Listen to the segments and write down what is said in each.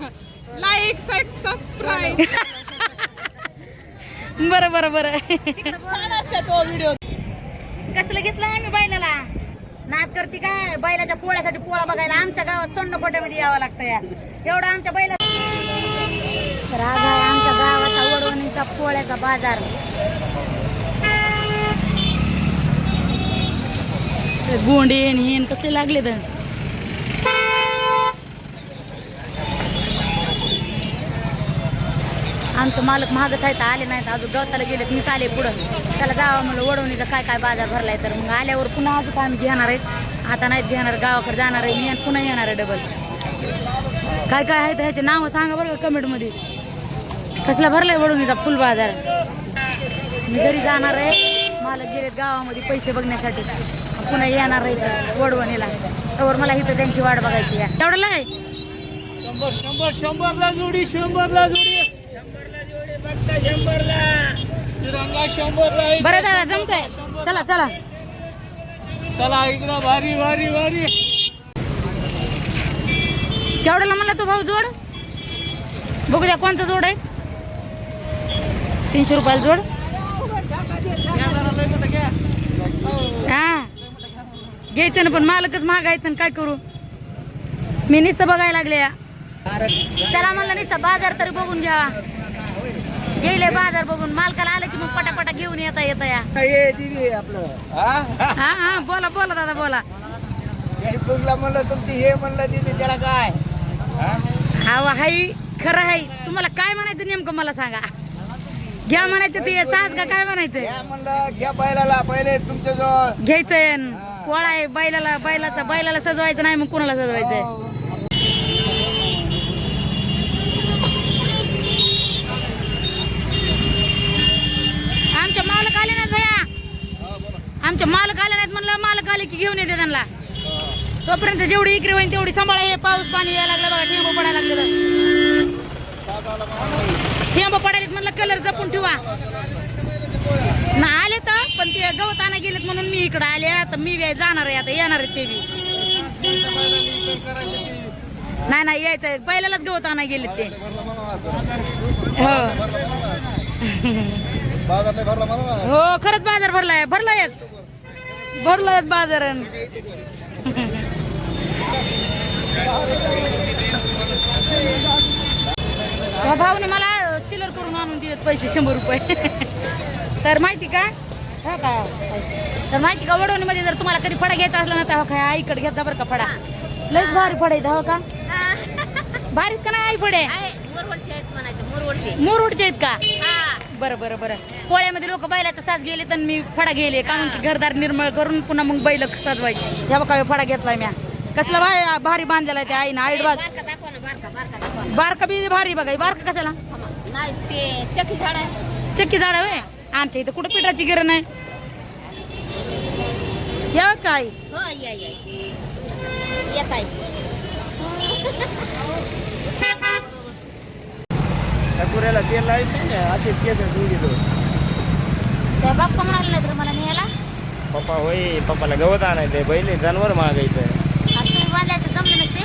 Like subscribe बरं बरं बरं. छान असते तो व्हिडिओ कसलं घेतलं आम्ही बैलाला? नाद करते काय? बैलाच्या पोळ्यासाठी पोळा बघायला आमच्या गावात सोन्न कोट्यामध्ये यावं लागतं या एवढं आमच्या बैला तर आज आहे आमच्या गावाचा वडवणीचा पोळ्याचा बाजार. गोंडे आणि हे आणि कसले लागले तर आमचं मालक महागच आहे तर आले नाहीत अजून. गवताला गेलेत मीच आले पुढं. त्याला जावं म्हणलं वडवणीचा काय काय बाजार भरलाय तर. मग आल्यावर पुन्हा अजून आम्ही घेणार आहेत. आता नाहीत घेणार गावाकडे जाणार आहे मी आणि पुन्हा येणार आहे डबल काय काय आहे ह्याचे नावं सांगा बरं का कमेंटमध्ये कसला भरलाय वडवणीचा फुल बाजार? मी घरी जाणार आहे. मालक गेलेत गावामध्ये पैसे बघण्यासाठी. पुन्हा येणार आहे वडवणीला त्यावर मला इथं त्यांची वाट बघायची आहे. तेवढं आहे शंभर शंभर शंभरला जोडी शंभरला जोडी. बरं दादा जमतंय. चला चला. चला इकडं भारी भारी भारी. केवढ्याला म्हणला तो भाऊ जोड? बघू द्या कोणचा जोड आहे? तीनशे रुपयाला जोड. हा. घ्यायचं ना पण मालकच महाग आहेत ना काय करू? मी नुसतं बघायला लागले या. चला म्हणलं नुसतं बाजार तरी बघून घ्या गेले बाजार बघून. मालकाला आलं की मग पटापटा घेऊन येता येता या. हा हा? बोला बोला दादा बोला. म्हणलं तुमची हे म्हणलं दिदी त्याला काय? हा? हाई खरं आहे तुम्हाला काय म्हणायचं नेमकं मला सांगा. घ्या म्हणायचं ते चाच का काय म्हणायचं? घ्या म्हणलं घ्या बैलाला पहिले तुमच्या जवळ घ्यायचंय पोळा आहे बैलाला बैलाचा बैलाला सजवायचं नाही मग कुणाला सजवायचंय आमच्या मालक आले नाहीत भैया आमच्या मालक आले नाहीत म्हणलं मालक आले की घेऊन येते त्यांना. तोपर्यंत जेवढी इकडे होईल तेवढी सांभाळा. हे पाऊस पाणी यायला लागलं बघा ठेंब पडायला लागले ठेंब पडायला म्हणलं कलर जपून ठेवा. ना आले तर पण ते गवत आणा गेलेत म्हणून मी इकडे आले. आता मी जाणार आहे आता येणार आहे ते बी. नाही नाही यायचं. पहिल्यालाच गवत आणा गेलेत ते. हो. हो खरंच बाजार भरलाय भरलायच. भरलायच बाजार त्या भाऊने मला चिल्लर करून आणून दिलेत पैसे शंभर रुपये. तर माहिती का? हो का? तर माहिती का वडवणीमध्ये जर तुम्हाला कधी फडा घ्यायचा असला ना तर हो काय आईकडे घ्यायचा बरं का फडा. लयच भारी फडा येतं हो का? भारीत का नाही आई फडे? मुरवडचे आहेत म्हणायचं मुरवडचे. मुरुडचे आहेत का? बरं बरं बरं. पोळ्यामध्ये लोक बैलाचा साज गेले तर मी फडा गेले. कारण की घरदार निर्मळ करून पुन्हा मग बैल सजवायचे. जेव्हा काय फडा घेतलाय म्या. कसला भारी भारी बांधलेला आहे त्या आईनं आईडबाज बारका दाखवा ना दाखवा ना. बारका बी भारी बघा बारका कशाला? थांबा. नाही ते चकी झाड आहे. चक्की झाड होय? आमच्या इथं कुठं पिठाची गिरण आहे? या काय? हो येत आहे. पुऱ्याला तेल लावायचं नाही असे केस त्या बाप्पा म्हणाले नाही तर मला न्यायला? पप्पा होय पप्पाला गवत आणायचंय बैल जनावर मागायचं आता तुम्ही बांधायचं जमलं नसते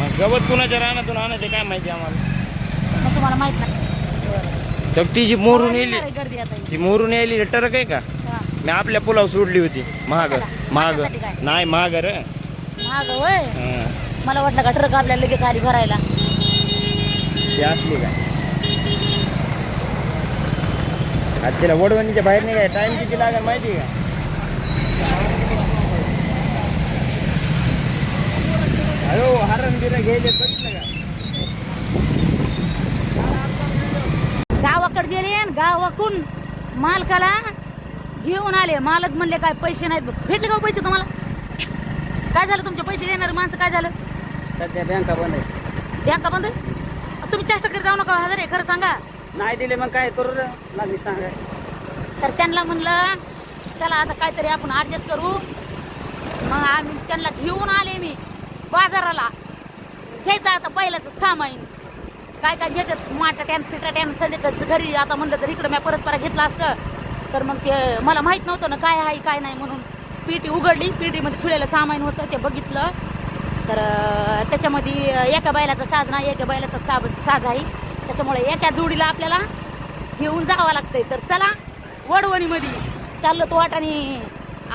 मग गवत कुणाच्या रानातून आणायचं काय माहिती आम्हाला? मग तुम्हाला माहीत नाही. तर ती जी मोरून येली येणार आहे गर्दी आता ती मोरून यायली टरक आहे का? हा. मी आपल्या पुलाव सोडली होती. महाग कशाला? महाग माझ्यासाठी काय? नाही महाग रे. महाग होय. हं. मला वाटलं का ट्रक आपल्याला लगेच आली भरायला. ती असली का? आता तिला वडवणीच्या बाहेर निघाय टाइम किती लागेल माहिती का? अयो हरण बिरण घ्यायचे बघितलं का? गावाकडे गेले आणि गावाकडून मालकाला घेऊन आले. मालक म्हणले काय पैसे नाहीत. भेटले का हो पैसे तुम्हाला? काय झालं? तुमचे पैसे देणारे माणसं काय झालं? सध्या बँका बंद आहे. बँका बंद? तुम्ही चेष्टा करीत जाऊ नका हजार आहे. खरं सांगा. नाही दिले मग काय करू र? लागली सांगा. तर त्यांना म्हणलं चला आता काहीतरी आपण ॲडजस्ट करू. मग आम्ही त्यांना घेऊन आले मी बाजाराला. घ्यायचं आता पहिल्याचं सामाईन काय काय घेतात माटाट्यान फिटाट्यान सध्या घरी आता म्हणलं तर इकडं मी परस्परा घेतला असतं. तर मग ते मला माहीत नव्हतं ना काय आहे काय नाही म्हणून. पेटी उघडली पेटीमध्ये ठुलेलं सामान होतं ते बघितलं. तर त्याच्यामध्ये एका बैलाचा साज नाही एका बैलाचा साब साज आहे. त्याच्यामुळे एका जोडीला आपल्याला घेऊन जावं लागतंय. तर चला वडवणीमध्ये चाललो तो वाटाने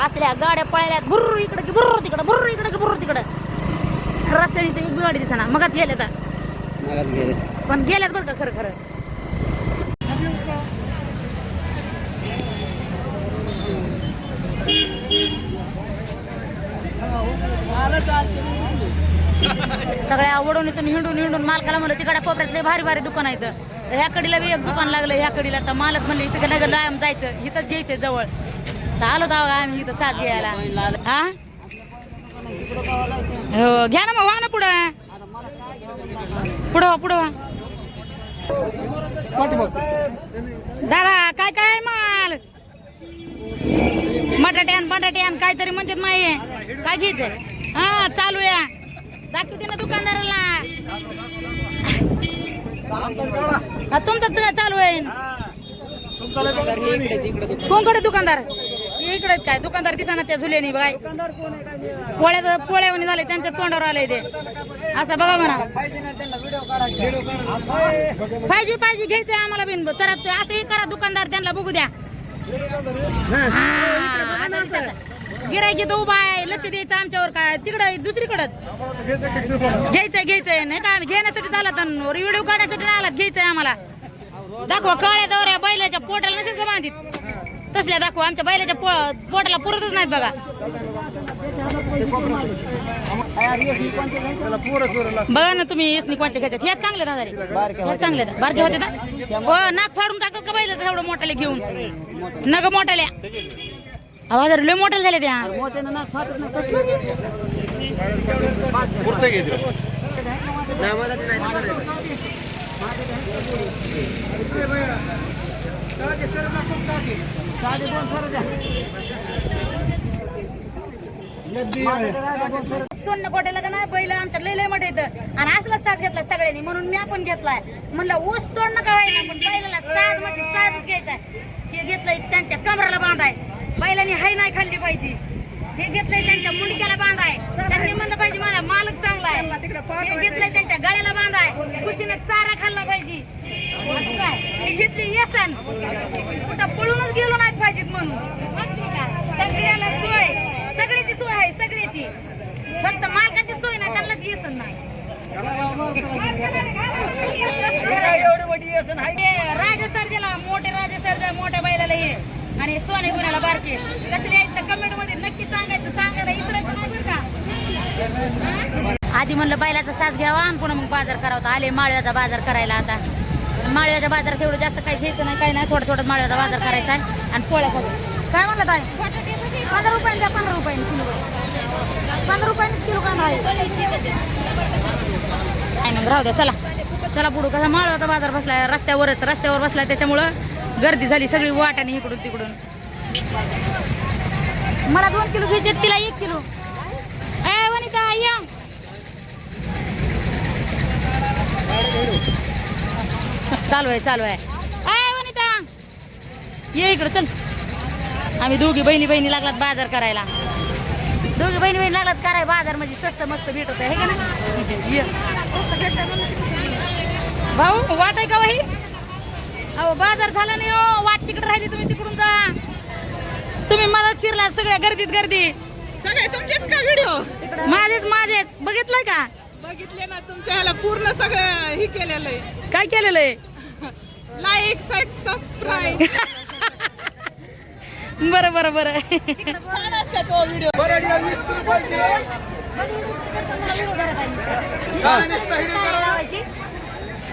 असल्या गाड्या पळाल्यात भुर्र इकडं की भुर्र तिकडं भुर्र इकडं की भुर्र तिकडं. रस्त्याने तर एक गाडी दिसना. मगच गेले तर पण गेल्यात बरं का खरं खरं. सगळ्या आवडून इथून हिंडून हिंडून मालकाला म्हणलं तिकडे कोपऱ्यात लय भारी भारी दुकान आहेत. ह्या कडीला बी एक दुकान लागलं ह्या कडीला. तर मालक म्हणले इथं नगर लांब जायचं इथंच घ्यायचं जवळ. तर आलो तर आम्ही इथं साथ घ्यायला. हा? हो घ्या ना मग वा ना पुढं. पुढं वा पुढं वा. दादा काय काय माल? बटाट्यान बटाट्यान काहीतरी म्हणतात माहिती काय घ्यायचंय? हा चालू या दाखवते ना दुकानदाराला. हा चालू आहे. कोणकडे दुकानदार? इकडेच इकडे काय दुकानदार दिसाना त्या झुलेनी बघाय पोळ्या पोळ्यावर झाले त्यांच्या तोंडावर आलंय ते. असं बघा म्हणा. पाहिजे पाहिजे घ्यायचंय आम्हाला बिन. तर असंही करा दुकानदार त्यांना बघू द्या. गिरायकी तो उभा आहे लक्ष द्यायचं आमच्यावर काय तिकडं दुसरीकडं घ्यायचंय घ्यायचंय नाही का आम्ही घेण्यासाठी आलात व्हिडिओ काढण्यासाठी नाही आलात घ्यायचंय आम्हाला. दाखवा काळ्या दौऱ्या बैलाच्या पोटाला नसेल का बांधित? तसल्या दाखवा आमच्या बैलाच्या पो- पोटाला पुरतच नाहीत बघा. बघा ना तुम्ही इसनी कोणच्या घ्यायच्यात? ह्या चांगले दादा ह्या चांगल्या आहेत. बारक्या होते ना हो नाक फाडून टाकत का बैलाचं एवढं मोठ्याला घेऊन? नग मोठ्याल्या आवाज लय मोठ्याला झाले त्या. मोठ्यानं नाक फाटत नाही. कसलं साडे दोन सर द्या. सोन्न कोट्याला का नाही बैल आमच्या लय लय मोठे इथं. आणि असला साज घेतला सगळ्यांनी म्हणून मी पण घेतलाय. म्हणलं ऊस तोड नका व्हायला पण बैलाला साज म्हणजे साजच घ्यायचा हे घेतलंय त्यांच्या कमराला बांधाय. बैलांनी हाय नाही खाल्ली पाहिजे. हे घेतलंय त्यांच्या मुंडक्याला बांधाय. त्यांनी म्हणलं पाहिजे माझा मालक चांगला आहे. हे घेतलंय त्यांच्या गळ्याला बांधाय. खुशीने चारा खाल्ला पाहिजे. हे घेतली येसन कुठं पळूनच गेलो नाही पाहिजेत म्हणून? सगळ्याला सोय. सगळ्याची सोय आहे सगळ्याची. फक्त मालकाची सोय नाही त्यांनाच येसन नाही. राजा सर्जेला मोठे राजा सर्जा मोठ्या बैलाला हे. आणि सोने गुन्ह्याला बारके कसले आहेत? तर कमेंटमध्ये नक्की सांगायचं. सांगायला इसरायचं नाही बरं का? आधी म्हणलं बैलाचा साज घ्यावा आणि पुन्हा मग बाजार करावा. आले माळव्याचा बाजार करायला आता. माळव्याच्या बाजारात एवढं जास्त काही घ्यायचं नाही काही नाही. थोडं थोडं माळव्याचा बाजार करायचा आहे आणि पोळ्या खाऊ काय म्हणलं ताई? पंधरा रुपयाने द्या पंधरा रुपयाने किलो. पंधरा रुपयाने किलो कांदा आहे. काय मग राहू द्या चला. चला पुढं कसा माळव्याचा बाजार बसलाय रस्त्यावरच रस्त्यावर बसलाय त्याच्यामुळं गर्दी झाली सगळी वाटाने इकडून तिकडून. मला दोन किलो घ्यायचे तिला एक किलो. ए वनिता या. चालू आहे चालू आहे. ए वनिता. ये इकडं चल. आम्ही दोघी बहिणी बहिणी लागलात बाजार करायला. दोघी बहिणी बहिणी लागलात कराय बाजार म्हणजे स्वस्त मस्त भेटत आहे का ना ये. भाऊ वाट आहे का वही अहो बाजार झाला नाही हो. वाट तिकडे राहिली तुम्ही तिकडून जा. तुम्ही मला शिरला सगळ्या गर्दीत गर्दी. सगळे तुमचेच का व्हिडिओ माझेच माझेच. बघितलंय का? बघितले ना तुमच्या ह्याला पूर्ण सगळं हे केलेलं आहे. काय केलेलं आहे? लाईक सबस्क्राईब बरं बरं बरं. छान असते तो व्हिडिओ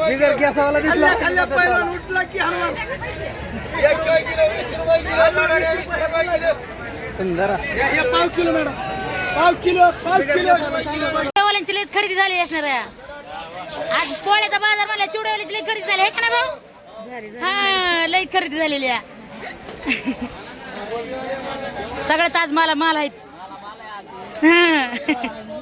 बिगर गॅसावाला दिसला जरा चिवड्यावाल्यांची लईच खरेदी झाली असणार आज पोळ्याचा बाजार म्हणला चिवड्यावाल्याची लई खरेदी झाली आहे का ना भाऊ हा लई खरेदी झालेली आहे. सगळ्याच आज मला माल आहेत. हा.